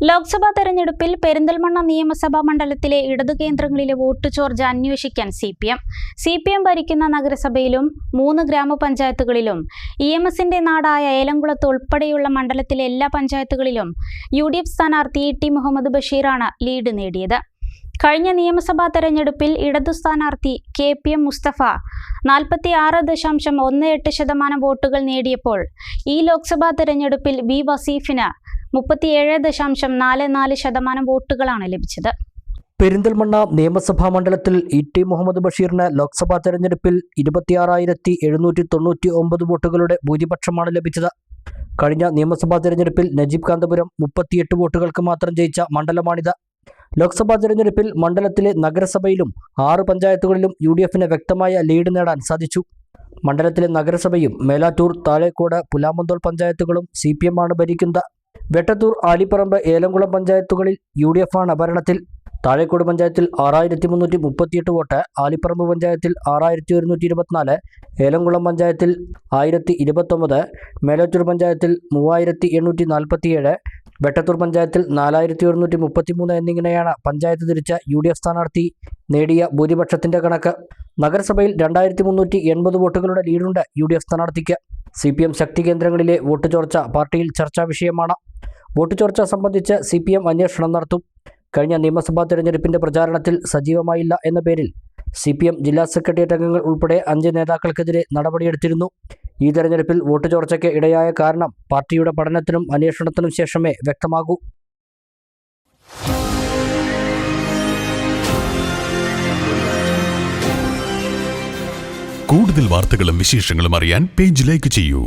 ലോക്സഭാ തെരഞ്ഞെടുപ്പിൽ പെരിന്തൽമണ്ണ നിയമസഭാ മണ്ഡലത്തിലെ ഇടതു കേന്ദ്രങ്ങളിലെ വോട്ട് ചോർച്ച അന്വേഷിക്കാൻ C P M C P M ഭരിക്കുന്ന നഗരസഭയിലും മൂന്ന് ഗ്രാമപഞ്ചായത്തുകളിലും ഇ എം എസിന്റെ നാടായ ഏലംകുളത്ത് ഉൾപ്പെടെയുള്ള മണ്ഡലത്തിലെ എല്ലാ പഞ്ചായത്തുകളിലും യു ഡി എഫ് സ്ഥാനാർത്ഥി ടി മുഹമ്മദ് ബഷീറാണ് ലീഡ് നേടിയത്. കഴിഞ്ഞ നിയമസഭാ തെരഞ്ഞെടുപ്പിൽ ഇടതു സ്ഥാനാർത്ഥി കെ പി എം മുസ്തഫ നാൽപ്പത്തി ആറ് ദശാംശം ഒന്ന് എട്ട് ശതമാനം വോട്ടുകൾ നേടിയപ്പോൾ ഈ ലോക്സഭാ തെരഞ്ഞെടുപ്പിൽ വി വസീഫിന് മുപ്പത്തിയേഴ് ദശാംശം നാല് നാല് ശതമാനം വോട്ടുകളാണ് ലഭിച്ചത്. പെരിന്തൽമണ്ണ നിയമസഭാ മണ്ഡലത്തിൽ ഇ ടി മുഹമ്മദ് ബഷീറിന് ലോക്സഭാ തെരഞ്ഞെടുപ്പിൽ ഇരുപത്തിയാറായിരത്തി എഴുന്നൂറ്റി തൊണ്ണൂറ്റി ഒമ്പത് വോട്ടുകളുടെ ഭൂരിപക്ഷമാണ് ലഭിച്ചത്. കഴിഞ്ഞ നിയമസഭാ തെരഞ്ഞെടുപ്പിൽ നജീബ് കാന്തപുരം മുപ്പത്തിയെട്ട് വോട്ടുകൾക്ക് മാത്രം ജയിച്ച മണ്ഡലമാണിത്. ലോക്സഭാ തെരഞ്ഞെടുപ്പിൽ മണ്ഡലത്തിലെ നഗരസഭയിലും ആറ് പഞ്ചായത്തുകളിലും യു ഡി എഫിന് വ്യക്തമായ ലീഡ് നേടാൻ സാധിച്ചു. മണ്ഡലത്തിലെ നഗരസഭയും മേലാറ്റൂർ താഴേക്കോട് പുലാമന്തോൾ പഞ്ചായത്തുകളും സി പി എം ആണ് ഭരിക്കുന്നത്. വെട്ടത്തൂർ ആലിപ്പറമ്പ് ഏലംകുളം പഞ്ചായത്തുകളിൽ യു ഡി എഫ് ആണ് ഭരണത്തിൽ താഴേക്കോട് പഞ്ചായത്തിൽ ആറായിരത്തി മുന്നൂറ്റി മുപ്പത്തിയെട്ട് വോട്ട് ആലിപ്പറമ്പ് പഞ്ചായത്തിൽ ആറായിരത്തി ഒരുന്നൂറ്റി ഇരുപത്തിനാല് ഏലംകുളം പഞ്ചായത്തിൽ ആയിരത്തി ഇരുപത്തൊമ്പത് മേലാറ്റൂർ പഞ്ചായത്തിൽ മൂവായിരത്തി എണ്ണൂറ്റി നാൽപ്പത്തിയേഴ് വെട്ടത്തൂർ പഞ്ചായത്തിൽ നാലായിരത്തി ഒരുന്നൂറ്റി മുപ്പത്തിമൂന്ന് എന്നിങ്ങനെയാണ് പഞ്ചായത്ത് തിരിച്ച യു ഡി എഫ് സ്ഥാനാർത്ഥി നേടിയ ഭൂരിപക്ഷത്തിന്റെ കണക്ക്. നഗരസഭയിൽ രണ്ടായിരത്തി മുന്നൂറ്റി എൺപത് വോട്ടുകളുടെ ലീഡുണ്ട് യു ഡി എഫ് സ്ഥാനാർത്ഥിക്ക്. സി പി എം ശക്തി കേന്ദ്രങ്ങളിലെ വോട്ട് ചോർച്ച പാർട്ടിയിൽ ചർച്ചാ വിഷയമാണ്. വോട്ട് ചോർച്ച സംബന്ധിച്ച് സി പി എം അന്വേഷണം നടത്തും. കഴിഞ്ഞ നിയമസഭാ തെരഞ്ഞെടുപ്പിന്റെ പ്രചാരണത്തിൽ സജീവമായില്ല എന്ന പേരിൽ സി പി എം ജില്ലാ സെക്രട്ടേറിയറ്റ് അംഗങ്ങൾ ഉൾപ്പെടെ അഞ്ച് നേതാക്കൾക്കെതിരെ നടപടിയെടുത്തിരുന്നു. ഈ തെരഞ്ഞെടുപ്പിൽ വോട്ട് ചോർച്ചയ്ക്ക് ഇടയായ കാരണം പാർട്ടിയുടെ പഠനത്തിനും അന്വേഷണത്തിനും ശേഷമേ വ്യക്തമാകൂ. കൂടുതൽ വാർത്തകളും വിശേഷങ്ങളും അറിയാൻ പേജ് ലൈക്ക് ചെയ്യൂ.